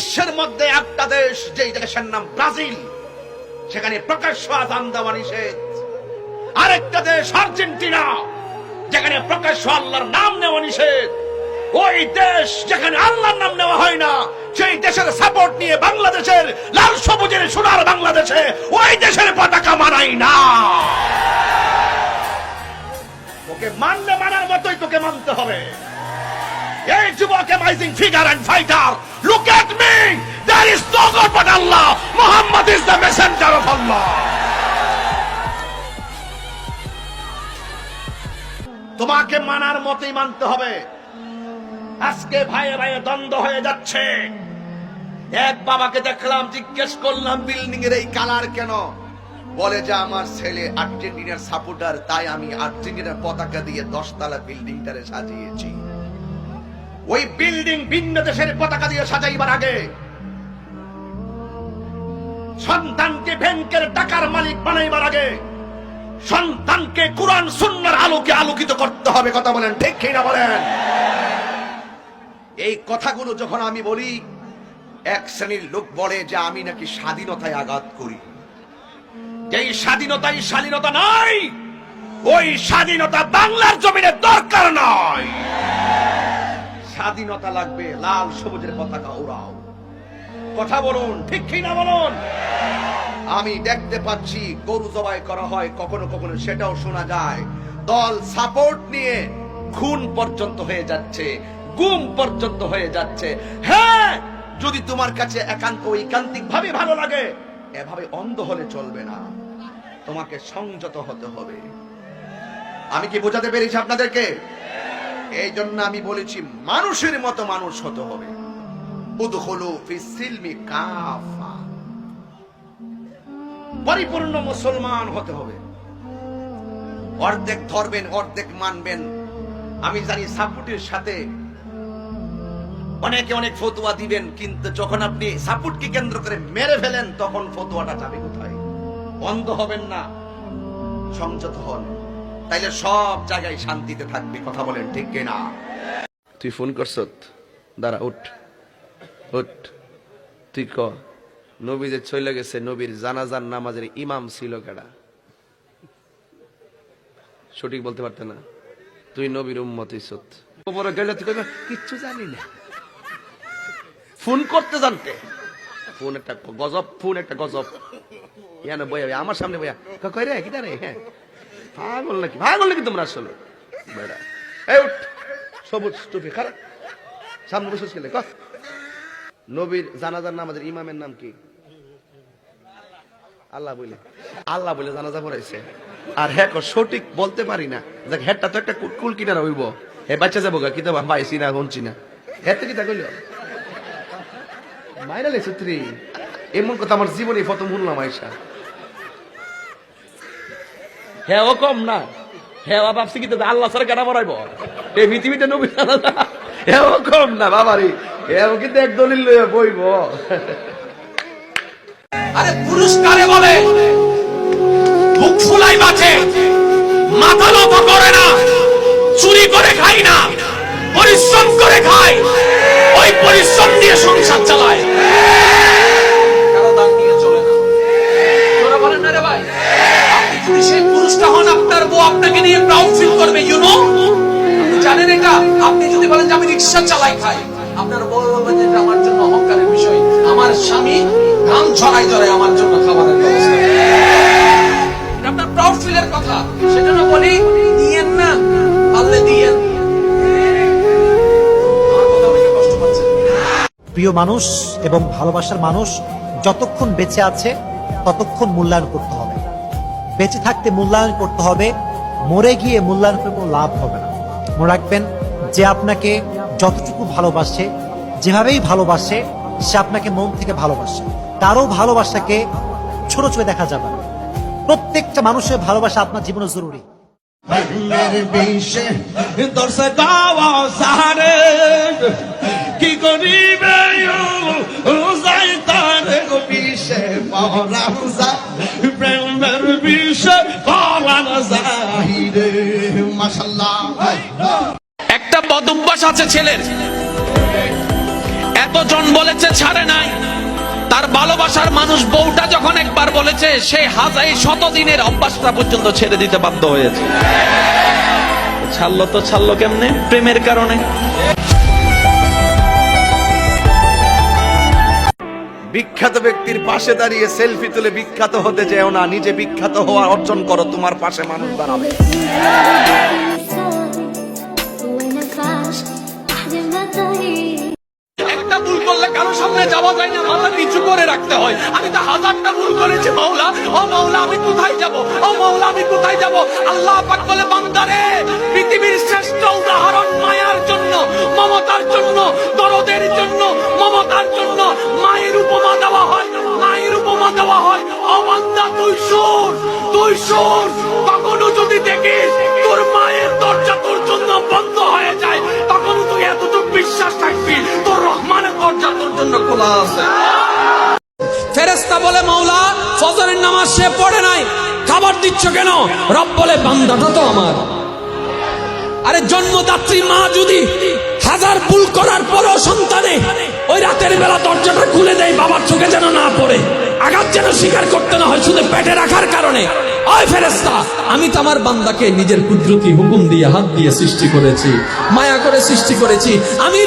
বিশ্বের মধ্যে একটা দেশ, যেই দেশের নাম ব্রাজিল, সেখানে প্রকাশ্য আজান দেওয়া নিষেধ। আরেকটা দেশ, আর্জেন্টিনা, যেখানে প্রকাশ্য আল্লাহর নাম নেওয়া নিষেধ। ওই দেশ যেখানে আল্লাহর নাম নেওয়া হয় না, সেই দেশের সাপোর্ট নিয়ে বাংলাদেশের লাল সবুজের সোনার বাংলাদেশে ওই দেশের পতাকা মানাই না। তোকে মানলে মানার মতোই তোকে মানতে হবে। এই যুবক amazing figure and fighter. Look at me there is no god but Allah Muhammad is the messenger of Allah তোমাকে মানার মতোই মানতে হবে। আজকে ভাইয়ে ভাইয়ে দ্বন্দ্ব হয়ে যাচ্ছে। এক বাবাকে দেখলাম, জিজ্ঞেস করলাম বিল্ডিং এর এই কালার কেন? বলে যে, আমার ছেলে আর্জেন্টিনার সাপোর্টার তাই আমি আর্জেন্টিনার পতাকা দিয়ে দশতলা বিল্ডিংটারে সাজিয়েছি। ওই বিল্ডিং ভিন্ন দেশের পতাকা দিয়ে সাজাইবার আগে সন্তানকে ব্যাংকের টাকার মালিক বানাইবার আগে সন্তানকে কোরআন সুন্নার আলোকে আলোকিত করতে হবে, কথা বলেন ঠিক কিনা বলেন? এই কথাগুলো যখন আমি বলি, এক শ্রেণির লোক বলে যে আমি নাকি স্বাধীনতায় আঘাত করি। এই স্বাধীনতাই স্বাধীনতা নাই ওই স্বাধীনতা বাংলার জমিনে দরকার স্বাধীনতা লাগবে, লাল সবুজের পতাকা ওরাও কথা বলুন, ঠিক কি না বলুন? আমি দেখতে পাচ্ছি গরু জবাই করা হয়, কখনো কখনো সেটাও শোনা যায়। দল সাপোর্ট নিয়ে খুন পর্যন্ত হয়ে যাচ্ছে, গুম পর্যন্ত হয়ে যাচ্ছে। হ্যাঁ যদি তোমার কাছে একান্ত ঐকান্তিক ভাবে ভালো লাগে, এভাবে অন্ধ হলে চলবে না। তোমাকে সংযত হতে হবে। আমি কি বোঝাতে পেরেছি আপনাদেরকে? এই জন্য আমি বলেছি, মানুষের মতো মানুষ হতে হবে। পরিপূর্ণ মুসলমান হতে হবে। অর্ধেক ধরবেন, অর্ধেক মানবেন। আমি জানি সাপুটের সাথে অনেকে অনেক ফতুয়া দিবেন, কিন্তু যখন আপনি সাপুটকে কেন্দ্র করে মেরে ফেলেন, তখন ফতুয়াটা যাবে কোথায়? অন্ধ হবেন না, সংযত হন। তাইলে সব জায়গায় শান্তিতে থাকবে, কথা বলেন ঠিক কিনা? তুই ফোন করছত দাঁড়া, উঠ। উঠ। তুই ক। নবী যে চলে গেছে নবীর জানাজান নামাজের ইমাম ছিল কেডা? সঠিক বলতে পারতে না? তুই নবীর উম্মত ইসত উপরে গেলে তুই কিচ্ছু জানি না। ফোন করতে জানতে। ফোন একটা গজব, ফোন একটা গজব। ইয়ানো বইয়া, আমার সামনে বইয়া, ক- কই রে, কিটা রে? হ্যাঁ। পাগল নাকি? পাগল নাকি তোমরা আসলে? বেড়া। এই উঠ সবুজ টুপি খারাপ সামনে বসে গেলে ক। নবীর জানাজার নামাজের ইমামের নাম কি? আল্লাহ বলে আল্লাহ বলে জানাজা পড়াইছে। আর হ্যাঁ ক, সঠিক বলতে পারি না। দেখ হ্যাঁ তো একটা কুল- কিনারা হইব। হে বাচ্চা যাব গা কিতা পাইছি না শুনছি না। হ্যাঁ তো কিতা কইল মাইরা লেছে তুই এমন কথা আমার জীবনে প্রথম শুনলাম আয়সা হ্যাঁ কম না। হ্যাঁ ও ভাবছি আল্লাহ স্যার কেনা বড়াইব এই পৃথিবীতে নবী হ্যাঁ কম না বাবারি। হ্যাঁ কিন্তু এক দলিল বইব। আরে পুরুষ কারে বলে, বুক ফুলাই বাঁচে মাথা নত করে না, চুরি করে খাই না, পরিশ্রম করে খায়, ওই পরিশ্রম দিয়ে সংসার চালায়। কারও দান নিয়ে চলে না। বলেন না রে ভাই। আপনি যদি আপনার বউ আপনাকে নিয়ে প্রাউড ফিল করবে ইউ নো জানেন এটা? আপনি যদি বলেন যে আমি রিক্সা চালাই খাই আপনার বউ বলবে যে আমার জন্য অহংকারের বিষয়, আমার স্বামী গান ছড়াই ধরে আমার জন্য খাবারের ব্যবস্থা। আপনার প্রাউড ফিলের কথা সেজন্য বলি দিয়েন না, পারলে দিয়েন। প্রিয় মানুষ এবং ভালোবাসার মানুষ, যতক্ষণ বেঁচে আছে, ততক্ষণ মূল্যায়ন করতে হবে। বেঁচে থাকতে মূল্যায়ন করতে হবে, মরে গিয়ে মূল্যায়ন করে কোনো লাভ হবে না। মনে রাখবেন, যে আপনাকে যতটুকু ভালোবাসে, যেভাবেই ভালোবাসে, সে আপনাকে মন থেকে ভালোবাসে। তারও ভালোবাসাকে ছোট চোখে দেখা যাবে না। প্রত্যেকটা মানুষের ভালোবাসা আপনার জীবনে জরুরি। কি করিবে একটা বদ অভ্যাস আছে ছেলের। এত জন বলেছে, ছাড়ে নাই। তার ভালোবাসার মানুষ বউটা যখন একবার বলেছে, সে হাজাই শতদিনের অভ্যাসটা পর্যন্ত ছেড়ে দিতে বাধ্য হয়েছে। ছাড়লো তো ছাড়লো কেমনে? প্রেমের কারণে। বিখ্যাত ব্যক্তির পাশে দাঁড়িয়ে সেলফি তুলে বিখ্যাত হতে যেও না, নিজে বিখ্যাত হওয়া অর্জন করো, তোমার পাশে মানুষ দাঁড়াবে। সামনে নিচু করে রাখতে হয়। আমি কোথায় যাব? আমি কোথায় আল্লাহ পাক বলে, বান্দারে, পৃথিবীর শেষ তুই শোন তুই শোন। যদি দেখিস তোর মায়ের দরজা তোর জন্য বন্ধ হয়ে যায় তখন তুই বিশ্বাস থাকবি, তোর রহমানের দরজা তোর জন্য খোলা আছে। ফেরেস্তা বলে, মাওলা, ফজরের নামাজ সে পড়ে নাই। খাবার দিচ্ছ কেন? রব বলে, বান্দাটা তো আমার। আরে, জন্মদাত্রী মা যদি হাজার ভুল করার পরও সন্তানে ওই রাতের বেলা দরজাটা খুলে দেয়, বাবার চোখে যেন না পড়ে। আঘাত যেন হয় শুধু পেটে রাখার কারণে। ওই ফেরেস্তা আমি তো আমার বান্দাকে নিজের কুদরতি হুকুম দিয়ে হাত দিয়ে সৃষ্টি করেছি, মায়া করে সৃষ্টি করেছি। আমি